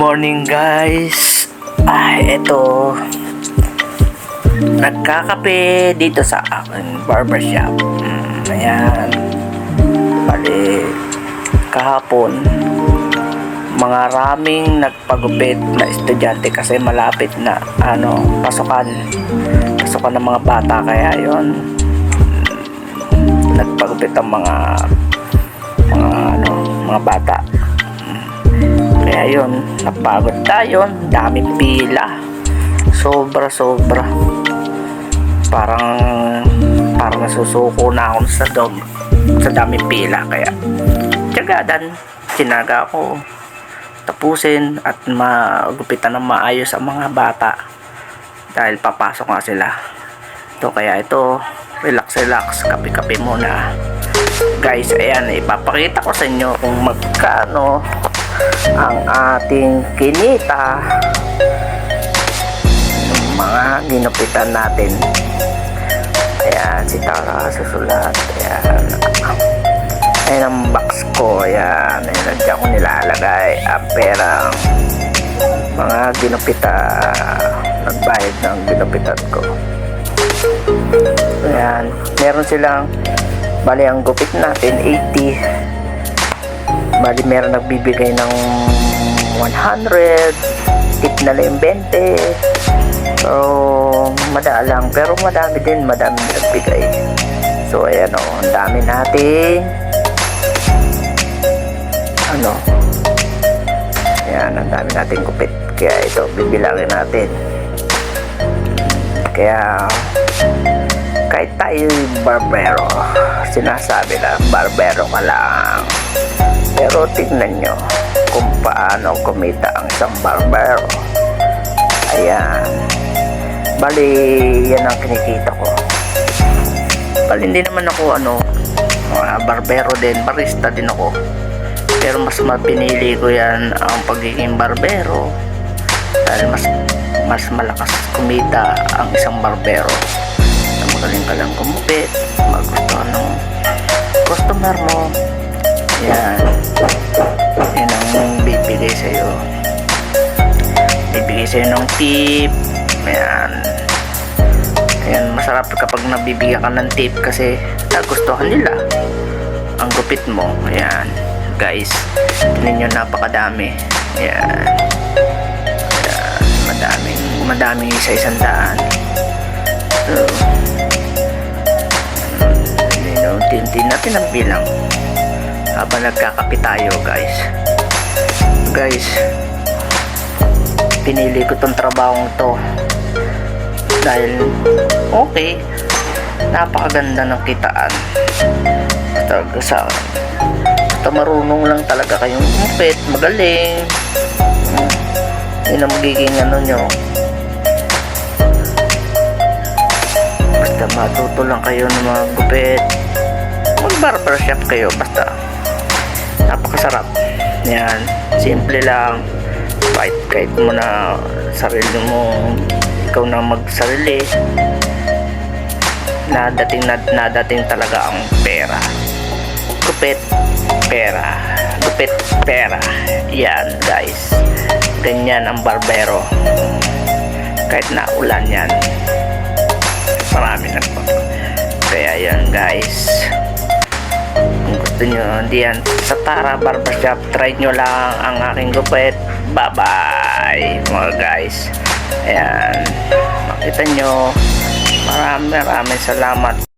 morning guys. Ay, eto. Nagkakape dito sa aking barbershop. Mm, ayan. Bali, kahapon, mga raming nagpagupit na estudyante kasi malapit na ano, pasukan. Pasukan ng mga bata kaya yon nagpagupit ang mga mga ano, mga bata. Kaya yun, napagod tayo. Daming pila. Sobra, sobra. Parang, parang nasusuko na ako sa dog. Sa daming pila. Kaya, tiyagadan. Tinaga ako. Tapusin at magupitan ng maayos ang mga bata. Dahil papasok nga sila. Ito, kaya ito, relax, relax. Kape-kape muna. Guys, ayan, ipapakita ko sa inyo kung magkano ang ating kinita. Yung mga ginupitan natin. Ayan si Tara susulat. Ayan. Ayan ang box ko. Ayan. Ayan nandiyan ko nilalagay. Ang perang mga ginupitan nagbayad ng ginupitan ko. Ayan. Meron silang bali ang gupit natin 80 Bali, meron nagbibigay ng 100, tip na lang yung 20. So, madalang. Pero madami din, madami nagbigay. So, ayan o, ang dami natin. Ano? Ayan, ang dami natin kupit. Kaya ito, bibilangin natin. Kaya, kahit tayo barbero, sinasabi na barbero ka lang. Tignan nyo kung paano kumita ang isang barbero. Ayan. Bali, yan ang kinikita ko. Bali, hindi naman ako ano, mga barbero din, barista din ako. Pero mas mapinili ko yan ang pagiging barbero dahil mas mas malakas kumita ang isang barbero na magaling ka lang kumupit, magustuhan ng customer mo, yan. Yan ang bibigay sa'yo. Bibigay sa'yo ng tip. Ayan. Ayan, masarap kapag nabibigyan ka ng tip kasi nagustuhan nila ang gupit mo. Ayan. Guys, tingnan nyo napakadami. Ayan. Ayan. Madaming, madaming isa isang daan. So, um, unti-unti natin ang bilang habang nagkakape tayo guys. Guys pinili ko tong trabahong to. Dahil okay. Napakaganda ng kitaan. Talaga sa basta marunong lang talaga kayong mupit magaling. Yun ang magiging ano nyo. Basta matuto lang kayo ng mga gupit. Mag barbershop kayo basta napakasarap. Yan simple lang. Kahit kahit mo na sarili mo ikaw na magsarili nadating na, nadating talaga ang pera. Gupit pera. Gupit pera. Yan guys. Ganyan ang barbero. Kahit na ulan yan marami na kaya yan guys gusto nyo diyan sa Tara Barbershop. Try nyo lang ang aking gupit. Bye bye mga guys. Ayan. Makita nyo maraming maraming salamat